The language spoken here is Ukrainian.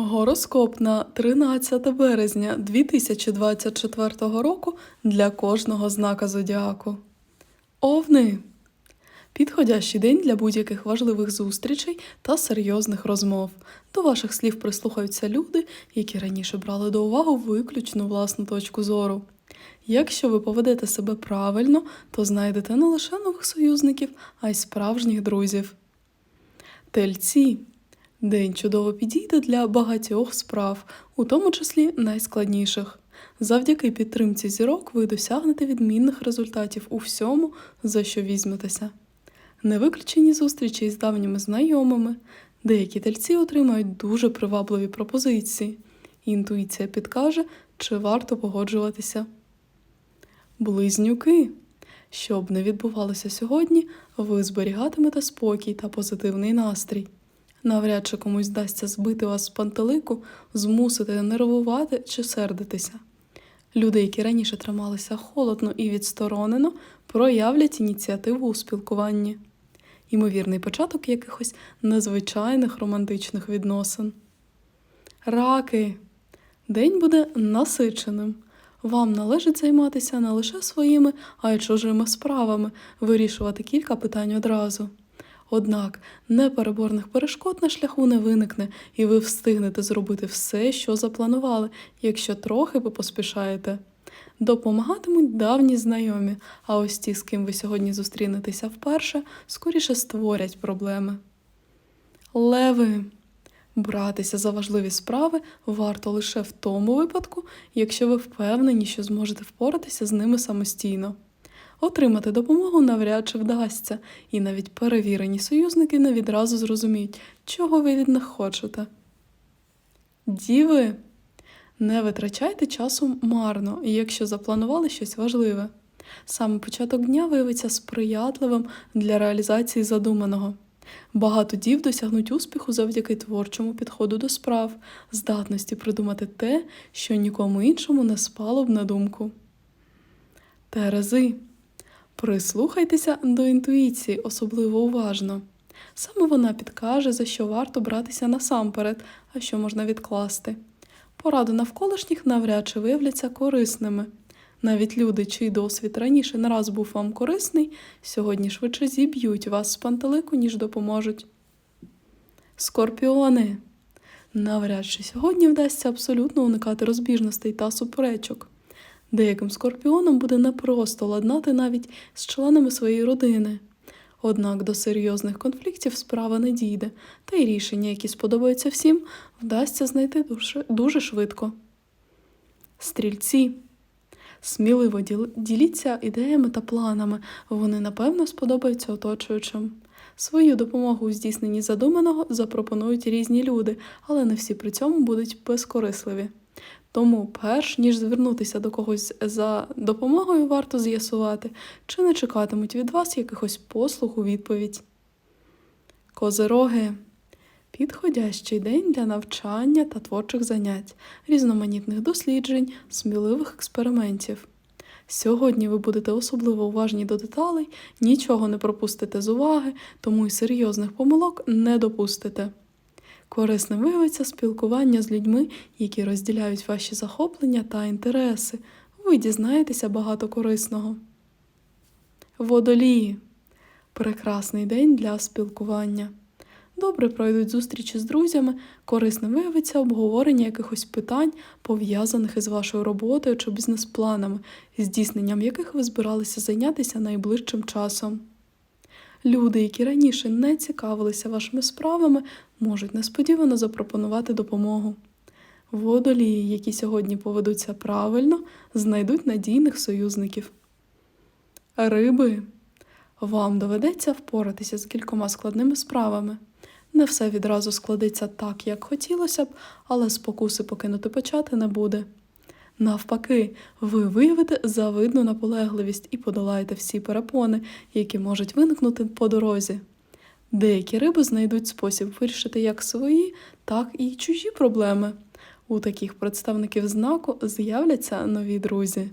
Гороскоп на 13 березня 2024 року для кожного знака зодіаку. Овни. Підходящий день для будь-яких важливих зустрічей та серйозних розмов. До ваших слів прислухаються люди, які раніше брали до уваги виключно власну точку зору. Якщо ви поведете себе правильно, то знайдете не лише нових союзників, а й справжніх друзів. Тельці. День чудово підійде для багатьох справ, у тому числі найскладніших. Завдяки підтримці зірок ви досягнете відмінних результатів у всьому, за що візьметеся. Не виключені зустрічі з давніми знайомими. Деякі тельці отримають дуже привабливі пропозиції. Інтуїція підкаже, чи варто погоджуватися. Близнюки. Що б не відбувалося сьогодні, ви зберігатимете спокій та позитивний настрій. Навряд чи комусь вдасться збити вас з пантелику, змусити нервувати чи сердитися. Люди, які раніше трималися холодно і відсторонено, проявлять ініціативу у спілкуванні. Ймовірний початок якихось незвичайних романтичних відносин. Раки. День буде насиченим. Вам належить займатися не лише своїми, а й чужими справами, вирішувати кілька питань одразу. Однак непереборних перешкод на шляху не виникне, і ви встигнете зробити все, що запланували, якщо трохи поспішаєте. Допомагатимуть давні знайомі, а ось ті, з ким ви сьогодні зустрінетеся вперше, скоріше створять проблеми. Леви. Братися за важливі справи варто лише в тому випадку, якщо ви впевнені, що зможете впоратися з ними самостійно. Отримати допомогу навряд чи вдасться, і навіть перевірені союзники не відразу зрозуміють, чого ви від них хочете. Діви. Не витрачайте часу марно, якщо запланували щось важливе. Саме початок дня виявиться сприятливим для реалізації задуманого. Багато дів досягнуть успіху завдяки творчому підходу до справ, здатності придумати те, що нікому іншому не спало б на думку. Терези. Прислухайтеся до інтуїції, особливо уважно. Саме вона підкаже, за що варто братися насамперед, а що можна відкласти. Поради навколишніх навряд чи виявляться корисними. Навіть люди, чий досвід раніше не раз був вам корисний, сьогодні швидше зіб'ють вас з пантелику, ніж допоможуть. Скорпіони. Навряд чи сьогодні вдасться абсолютно уникати розбіжностей та суперечок. Деяким скорпіонам буде непросто ладнати навіть з членами своєї родини. Однак до серйозних конфліктів справа не дійде, та й рішення, які сподобаються всім, вдасться знайти дуже, дуже швидко. Стрільці. Сміливо діліться ідеями та планами, вони напевно сподобаються оточуючим. Свою допомогу у здійсненні задуманого запропонують різні люди, але не всі при цьому будуть безкорисливі. Тому, перш ніж звернутися до когось за допомогою, варто з'ясувати, чи не чекатимуть від вас якихось послуг у відповідь. Козироги. Підходящий день для навчання та творчих занять, різноманітних досліджень, сміливих експериментів. Сьогодні ви будете особливо уважні до деталей, нічого не пропустите з уваги, тому й серйозних помилок не допустите. Корисним виявиться спілкування з людьми, які розділяють ваші захоплення та інтереси. Ви дізнаєтеся багато корисного. Водолії. Прекрасний день для спілкування. Добре пройдуть зустрічі з друзями, корисним виявиться обговорення якихось питань, пов'язаних із вашою роботою чи бізнес-планами, здійсненням яких ви збиралися зайнятися найближчим часом. Люди, які раніше не цікавилися вашими справами, можуть несподівано запропонувати допомогу. Водолії, які сьогодні поведуться правильно, знайдуть надійних союзників. Риби. Вам доведеться впоратися з кількома складними справами. Не все відразу складеться так, як хотілося б, але спокуси покинути почати не буде. Навпаки, ви виявите завидну наполегливість і подолаєте всі перепони, які можуть виникнути по дорозі. Деякі риби знайдуть спосіб вирішити як свої, так і чужі проблеми. У таких представників знаку з'являться нові друзі.